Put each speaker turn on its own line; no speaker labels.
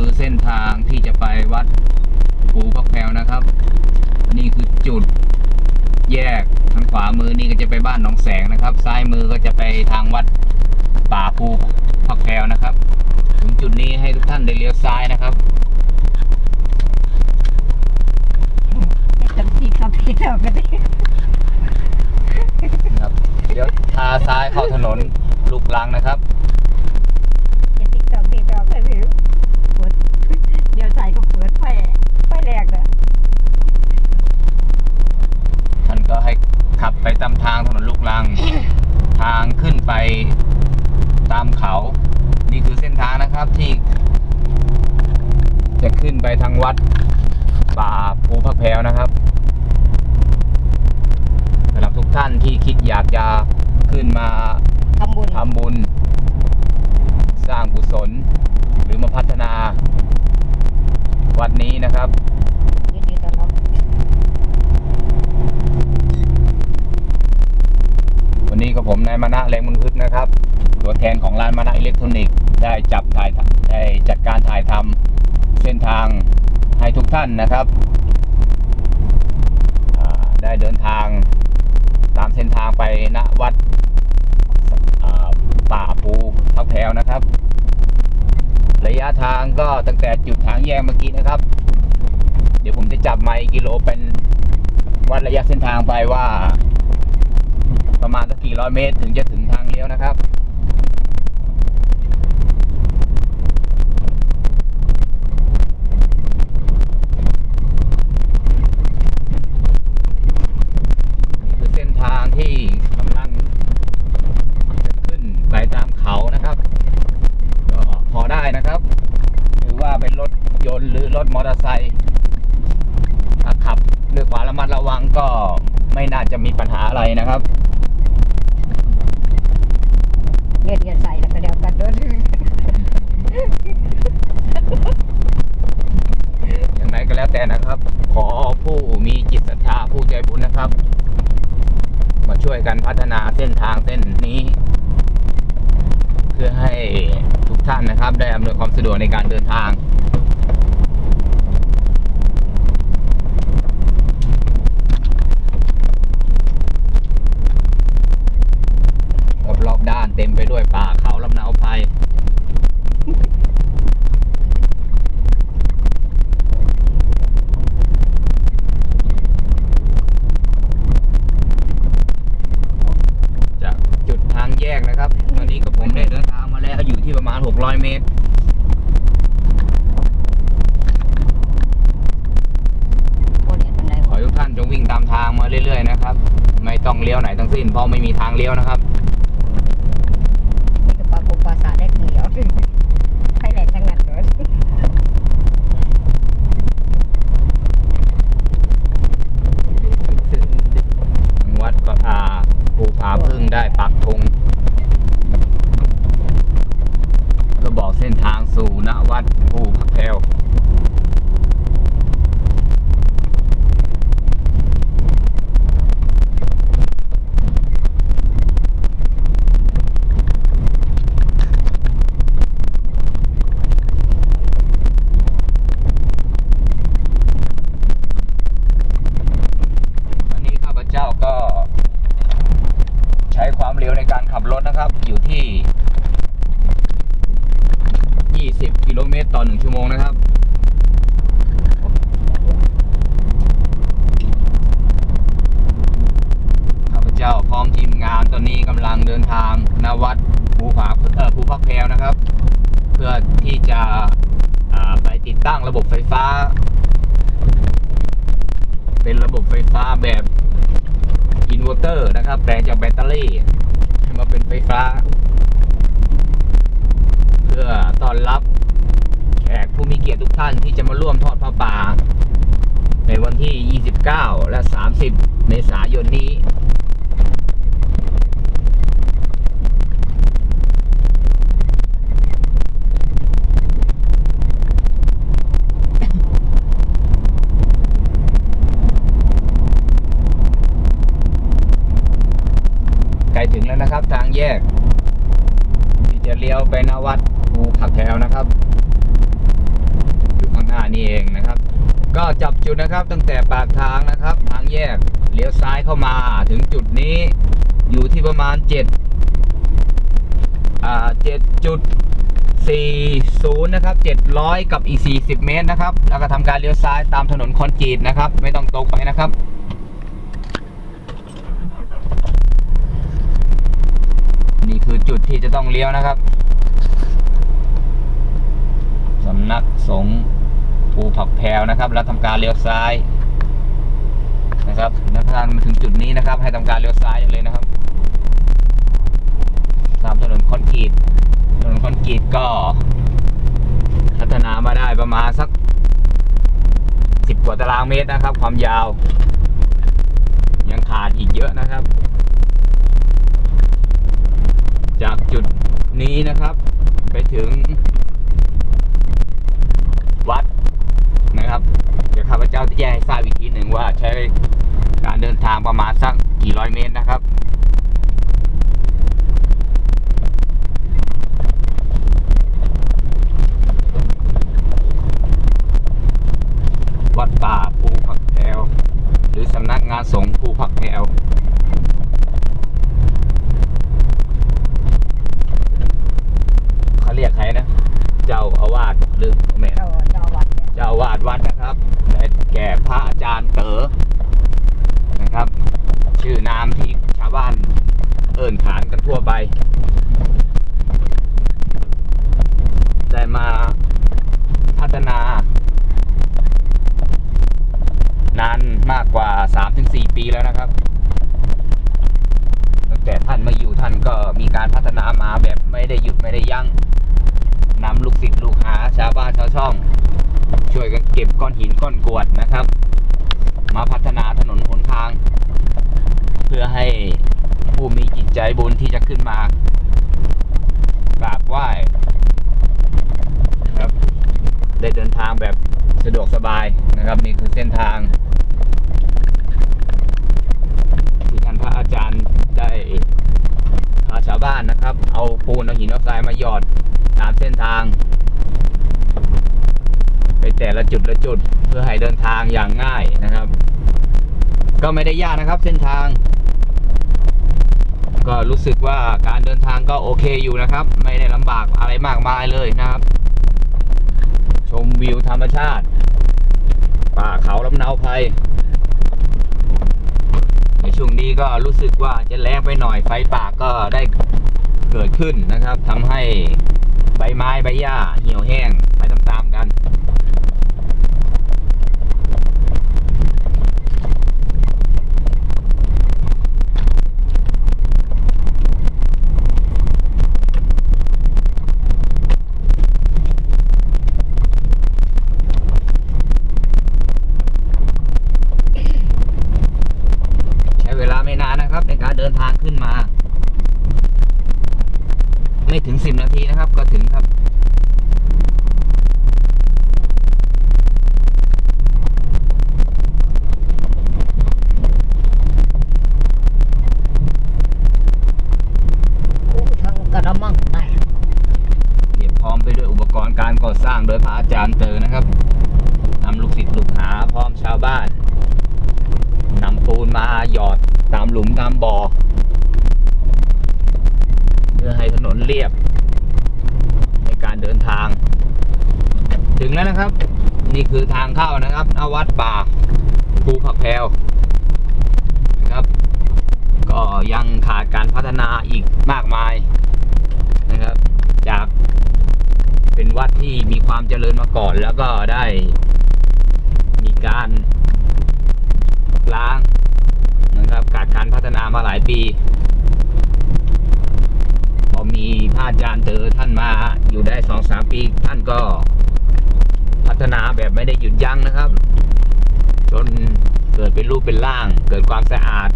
คือเส้นทางที่จะไปวัดภูพักแพรวนะครับ นี่คือจุดแยกทางขวามือนี่ก็จะไปบ้านหนองแสงนะครับ ซ้ายมือก็จะไปทางวัดป่าภูพักแพรวนะครับ ถึงจุดนี้ให้ทุกท่านได้เลี้ยวซ้ายนะครับ
จำที่ครับที่เราก็ได้
นะครับเดี๋ยวทาซ้ายเข้าถนนลูกลังนะครับ
อย่าติ๊กตอกติ๊กตอกเลยพี่เปิดเดี๋ยว ใส่ก็เปิดไฟไฟแรกเลย
ท่านก็ให้ขับไปตามทางถนนลูกลัง ทางขึ้นไปตามเขา นี่คือเส้นทางนะครับที่ จะขึ้นไปทางวัดป่าภูพระแพรวนะครับสำหรับทุกท่านที่คิดอยากจะขึ้นมา
ทำบุญ
ทำบุญ สร้างกุศล หรือมาพัฒนา วัดนี้นะครับ
ยินดีต้อนรับ
วันนี้ก็ผมนายมานะแรงมุนพึกนะครับ ตัวแทนของร้านมานะอิเล็กทรอนิกส์ได้จับถ่ายทำได้จัดการถ่ายทำเส้นทางให้ทุกท่านนะครับอ่าได้เดินทางตามเส้นทางไปณวัดอ่าป่าภูพักแพรวนะครับ ระยะทางก็ตั้งแต่จุดทางแยกเมื่อกี้นะครับ เดี๋ยวผมจะจับไมล์กิโลเป็นวัดระยะเส้นทางไปว่า ประมาณสักกี่ร้อยเมตร ถึงจะถึงทางเลี้ยวนะครับ นี่คือเส้นทางที่กำลังจะขึ้นไปตามเขานะครับ ก็พอได้นะครับถือว่าเป็นรถยนต์หรือรถมอเตอร์ไซค์ถ้าขับด้วยความระมัดระวังก็ไม่น่า จะมีปัญหาอะไรนะครับ
เดี๋ยวเดี๋ยวใส่แล้วก็เดี๋ยวกันเด้วย
อย่างไรก็แล้วแต่นะครับ ขอผู้มีจิตศรัทธาผู้ใจบุญนะครับ มาช่วยกันพัฒนาเส้นทางเส้นนี้ เพื่อให้ทุกท่านนะครับ ได้อำนวยความสะดวกในการเดินทาง รอบๆด้านเต็มไปด้วยป่าเขาลำเนาไพร จากจุดทางแยกนะครับ ตอนนี้ก็ผมได้เดินทางมาแล้วอยู่ที่ประมา ณ600เมตร
โอ้เนี่ยเป็นไร
ขอให้ทุกท่านจงวิ่งตามทางมาเรื่อยๆนะครับ ไม่ต้องเลี้ยวไหนทั้งสิ้น เพราะไม่มีทางเลี้ยวนะครับ
มีแต่ปลาปูปลาสาได้เหนียวไฟแรกจังนั้นเลย
ทางวัดก็อาภูผาพึ่งได้ปักธงเพื่อบอกเส้นทางสู่ณวัดภูพักแพรว วันนี้ข้าพเจ้าก็ใช้ความเร็วในการขับรถนะครับ อยู่ที่ 20 กิโลเมตรต่อ 1 ชั่วโมงนะครับข้าพเจ้าพร้อมทีมงานตอนนี้กำลังเดินทางณวัดภูผาเอ่อภูพักแพรวนะครับ เพื่อที่จะไปติดตั้งระบบไฟฟ้า เป็นระบบไฟฟ้าแบบอินเวอร์เตอร์นะครับแปลงจากแบตเตอรี่ นไฟฟ้า เพื่อต้อนรับแขกผู้มีเกียรติทุกท่านที่จะมาร่วมทอดผ้าป่า ในวันที่ 29 และ 30 เมษายนนี้ ใกล้ถึง แยก ที่จะเลี้ยวไปนวัดภูผักแถวนะครับหน้านี่เองนะครับ ก็จับจุดนะครับตั้งแต่ปากทางนะครับ ทางแยกเลี้ยวซ้ายเข้ามาถึงจุดนี้ อยู่ที่ประมาณ7อ่า7.40 นะครับ 700 กับอีก 40 เมตรนะครับ แล้วก็ทำการเลี้ยวซ้ายตามถนนคอนกรีตนะครับ ไม่ต้องตรงไปนะครับ นี่คือ จุดที่จะต้องเลี้ยวนะครับสำนักสงฆ์ภูผักแพวนะครับแล้วทำการเลี้ยวซ้ายนะครับนักทางมาถึงจุดนี้นะครับ ให้ทำการเลี้ยวซ้ายเลยนะครับตามถนนคอนกรีตถนนคอนกรีตก็ พัฒนามาได้ประมาณสักสิบกว่าตารางเมตรนะครับ ความยาว ยังขาดอีกเยอะนะครับ จากจุดนี้นะครับ ไปถึง วัดนะครับ เดี๋ยวข้าพเจ้าจะแจ้งให้ทราบอีกทีหนึ่งว่าใช้การเดินทางประมาณสักกี่ร้อยเมตรนะครับวัดป่าภูผักแพวหรือสำนักงานสงฆ์ภูผักแพว เขาเรียกใครนะ เจ้าอาวาสหรือแม่
เจ้าเจ้าวัดเนี่ย
เจ้าอาวาสวัดนะครับได้แก่พระอาจารย์เต๋อนะครับ ชื่อนามที่ชาวบ้านเอิ่นขานกันทั่วไป ได้มาพัฒนา นานมากกว่า 3-4 ปีแล้วนะครับตั้งแต่ท่านมาอยู่ท่านก็มีการพัฒนามาแบบไม่ได้หยุดไม่ได้ยัง้ง นำลูกศิษย์ลูกหาชาวบ้านชาวช่อง ช่วยกันเก็บก้อนหินก้อนกรวดนะครับ มาพัฒนาถนนหนทาง เพื่อให้ผู้มีจิตใจบุญที่จะขึ้นมากราบไหว้ครับ ได้เดินทางแบบสะดวกสบายนะครับ นี่คือเส้นทางที่ท่านพระอาจารย์ได้พาชาวบ้านนะครับ เอาปูนเอาหินเอาทรายมาหยอด ตามเส้นทาง ไปแต่ละจุดละจุดเพื่อให้เดินทางอย่างง่ายนะครับ ก็ไม่ได้ยากนะครับเส้นทาง ก็รู้สึกว่าการเดินทางก็โอเคอยู่นะครับ ไม่ได้ลำบากอะไรมากมายเลยนะครับ ชมวิวธรรมชาติ ป่าเขาลำเนาภัยในช่วงนี้ก็รู้สึกว่าจะแรงไปหน่อยไฟป่าก็ได้เกิดขึ้นนะครับทำให้ ใบไม้ใบหญ้าเหี่ยวแห้งไปตามๆกัน ใช้เวลาไม่นานนะครับ ในการเดินทางขึ้นมา ไม่ถึง 10 นาทีนะครับ ก็ถึงครับ
โอ้ทั้งกระมังแตก
เตรียมพร้อมไปด้วยอุปกรณ์การก่อสร้างโดยพระอาจารย์เตอนะครับนำลูกศิษย์ลูกหาพร้อมชาวบ้านนำปูนมาหยอดตามหลุมตามบ่อเพื่อ ให้ถนนเรียบ ในการเดินทาง ถึงแล้วนะครับ นี่คือทางเข้านะครับวัดป่าภูผักแพวนะครับ ก็ยังขาดการพัฒนาอีกมากมายนะครับ จากเป็นวัดที่มีความเจริญมาก่อน แล้วก็ได้มีการล้างนะครับขาดการพัฒนามาหลายปี พอ อาจารย์เตอท่านมาอยู่ได้สองสามปี ท่านก็พัฒนาแบบไม่ได้หยุดยั้งนะครับ จนเกิดเป็นรูปเป็นร่าง เกิดความสะอาด